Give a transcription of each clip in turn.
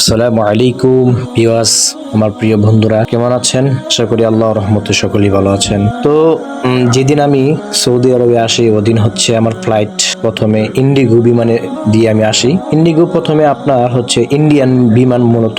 আসসালামু আলাইকুম পিওয়াস আমার প্রিয় বন্ধুরা, কেমন আছেন? আশা করি আল্লাহ রহমতে সকলেই ভালো আছেন। তো যেদিন আমি সৌদি আরবে আসি, ওদিন হচ্ছে আমার ফ্লাইট প্রথমে ইন্ডিগো বিমানে দিয়ে আমি আসি। ইন্ডিগো প্রথমে আপনার হচ্ছে ইন্ডিয়ান বিমান মূলত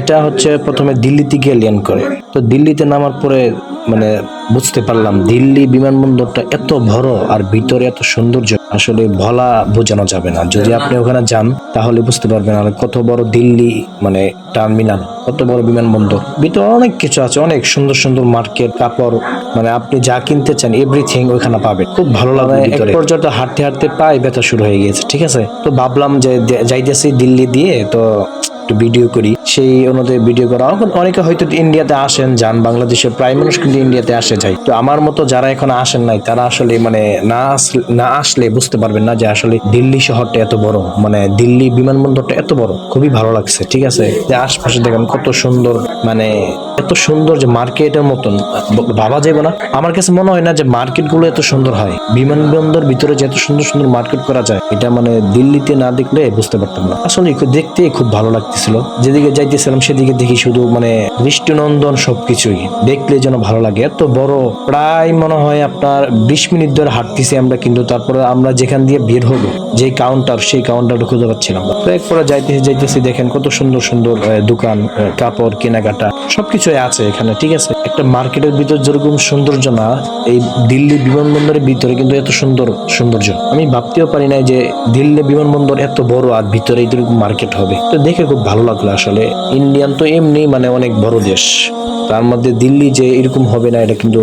এটা হচ্ছে প্রথমে দিল্লি থেকে ল্যান্ড করে। তো দিল্লিতে নামার পরে মানে বুঝতে পারলাম দিল্লি বিমানবন্দরটা এত বড় আর ভিতরে এত সৌন্দর্য আসলে ভলা বোঝানো যাবে না। যদি আপনি ওখানে যান তাহলে বুঝতে পারবেন আর কত বড় দিল্লি মানে টার্মিনাল কত বড় বিমানবন্দর। ভিতরে অনেক কিছু আছে অনেক সুন্দর সুন্দর মার্কেট কাপড় মানে আপনি যা কিনতে চান এভরিথিং ওইখানে পাবেন। খুব ভালো লাগে এক পর্যন্ত হাঁটতে হাঁটতে পায়ে ব্যথা শুরু হয়ে গিয়েছে ঠিক আছে? তো ভাবলাম যে- যাইতেছি দিল্লি দিয়ে তো একটু ভিডিও করি। সেই অনুযায়ী ভিডিও করা। এখন অনেকে হয়তো ইন্ডিয়াতে আসেন, যান, বাংলাদেশের প্রায় মানুষ কিন্তু ইন্ডিয়াতে আসে যায় তো আমার মতো যারা এখন আসেন নাই, তারা আসলে মানে না আসলে না আসলে বুঝতে পারবেন না যে আসলে দিল্লি শহরটা এত বড়। মানে দিল্লি বিমানবন্দরটা এত বড়। খুবই ভালো লাগছে, ঠিক আছে? যে আশপাশে দেখেন কত সুন্দর মানে এত সুন্দর যে মার্কেটের মতন। ব- ভাবা যাবে না। আমার কাছে মনে হয় না যে মার্কেটগুলো এত সুন্দর হয়। বিমানবন্দর ভিতরে যে এত সুন্দর সুন্দর মার্কেট করা যায়, এটা মানে দিল্লিতে না দেখলে বুঝতে পারতাম না। আসলে দেখতে খুব ভালো লাগতেছিল। যেদিকে যাইতেছিলাম সেদিকে দেখি শুধু মানে দৃষ্টিনন্দন সবকিছুই। দেখলে যেন ভালো লাগে। এত বড়, প্রায় মনে হয় আপনার বিশ মিনিট ধরে হাঁটতেছি আমরা, কিন্তু তারপরে আমরা যেখান দিয়ে বের হব যে কাউন্টার সেই কাউন্টারটা খুঁজে পাচ্ছিলাম। তো এরপরে যাইতেছি যাইতেছি, দেখেন কত সুন্দর সুন্দর দোকান কাপড়, কেনাকাটা, সবকিছুই আছে এখানে, ঠিক আছে? একটা মার্কেটের ভিতর যেরকম সৌন্দর্য না, এই দিল্লি বিমানবন্দরের ভিতরে কিন্তু এত সুন্দর সৌন্দর্য। আমি ভাবতেও পারি না যে দিল্লি বিমানবন্দর এত বড় আর ভিতরে এরকম মার্কেট হবে। তো দেখে খুব ভালো লাগল আসলে। ইন্ডিয়ান তো এমনি মানে অনেক বড় দেশ। তার মধ্যে দিল্লি যে এরকম হবে না, এটা কিন্তু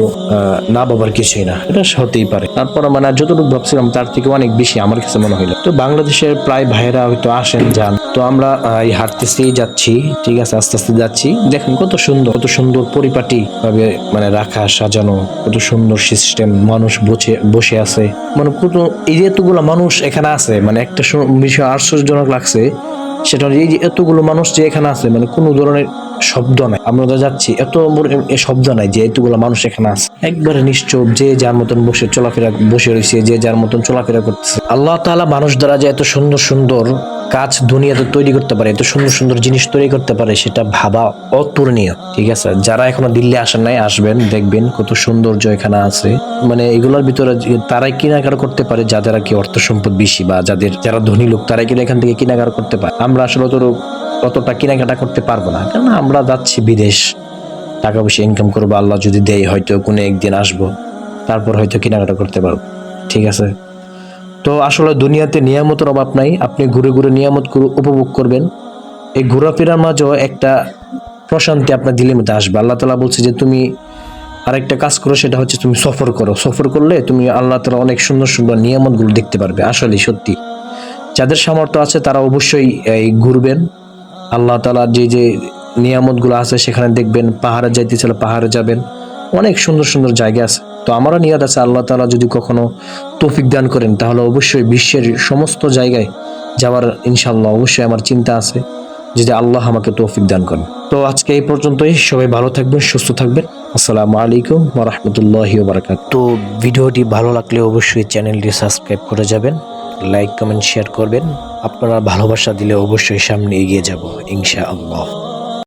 না বাবার কিছুই না। এটা হতেই পারে। তারপর মানে যতটুকু ভাবছিলাম, তার থেকে অনেক বেশি আমার কাছে মনে হইল। তো বাংলাদেশের প্রায় ভাইয়েরা হয়তো আসেন, যান। তো আমরা এই হাঁটতেছি, যাচ্ছি। ঠিক আছে, আস্তে আস্তে যাচ্ছি। দেখেন কত সুন্দর কত সুন্দর পরিপাটি। ভাবে মানে রাখা, সাজানো, কত সুন্দর সিস্টেম মানুষ বসে বসে আছে। মানে কত, এই যে এতগুলো মানুষ এখানে আছে মানে একটা বিষয় আশ্চর্যজনক লাগছে, সেটা এই যে এতগুলো মানুষ যে এখানে আছে মানে কোনো ধরনের শব্দ নাই। আমরা তো যাচ্ছি। এত শব্দ নাই যে এতগুলো মানুষ এখানে আছে। একবারে নিশ্চুপ যে যার মতন বসে চলাফেরা, বসে রয়েছে, যে যার মতন চলাফেরা করতেছে। আল্লাহ তাআলা মানুষ দ্বারা যে এত সুন্দর সুন্দর কাজ দুনিয়াতে তৈরি করতে পারে, এত সুন্দর সুন্দর জিনিস তৈরি করতে পারে, সেটা ভাবা অতুলনীয়। ঠিক আছে? যারা এখনও দিল্লি আসেন নাই, আসবেন, দেখবেন কত সৌন্দর্য এখানে আছে। মানে এগুলোর ভিতরে তারাই কেনাকাটা করতে পারে, যাদের আর কি অর্থ সম্পদ বেশি বা যাদের, যারা ধনী লোক, তারাই কিনা এখান থেকে কেনাকাটা করতে পারে। আমরা আসলে অত অতটা কেনাকাটা করতে পারব না। কারণ আমরা যাচ্ছি বিদেশ, টাকা পয়সা ইনকাম করব, আল্লাহ যদি দেয় হয়তো কোনো একদিন আসব, তারপর হয়তো কেনাকাটা করতে পারব। ঠিক আছে? তো আসলে দুনিয়াতে নিয়ামতের অভাব নাই, আপনি ঘুরে ঘুরে নিয়ামত উপভোগ করবেন। এই ঘোরাফেরার মাঝেও একটা প্রশান্তি আপনার দিলের মধ্যে আসবে। আল্লাহ তালা বলছে যে তুমি আরেকটা কাজ করো, সেটা হচ্ছে তুমি সফর করো। সফর করলে তুমি আল্লাহ তালা অনেক সুন্দর সুন্দর নিয়ামতগুলো দেখতে পারবে। আসলে সত্যি। যাদের সামর্থ্য আছে তারা অবশ্যই এই ঘুরবেন। আল্লাহ তালা যে যে নিয়ামতগুলো আছে সেখানে দেখবেন, পাহাড়ে যাইতে চাইলে পাহাড়ে যাবেন। অনেক সুন্দর সুন্দর জায়গা আছে। তো আমারও নিয়াদ আছে, আল্লাহ তালা যদি কখনো তৌফিক দান করেন, তাহলে অবশ্যই বিশ্বের সমস্ত জায়গায় যাওয়ার ইনশাল্লাহ অবশ্যই আমার চিন্তা আছে যদি আল্লাহ আমাকে তৌফিক দান করেন। তো আজকে এই পর্যন্তই। সবাই ভালো থাকবেন, সুস্থ থাকবেন। আসসালামু আলাইকুম ওরহমতুল্লাহি বারাকাত তো ভিডিওটি ভালো লাগলে অবশ্যই চ্যানেলটি সাবস্ক্রাইব করে যাবেন, লাইক, কমেন্ট, শেয়ার করবেন। আপনারা ভালোবাসা দিলে অবশ্যই সামনে এগিয়ে যাব ইনশাআল্লাহ।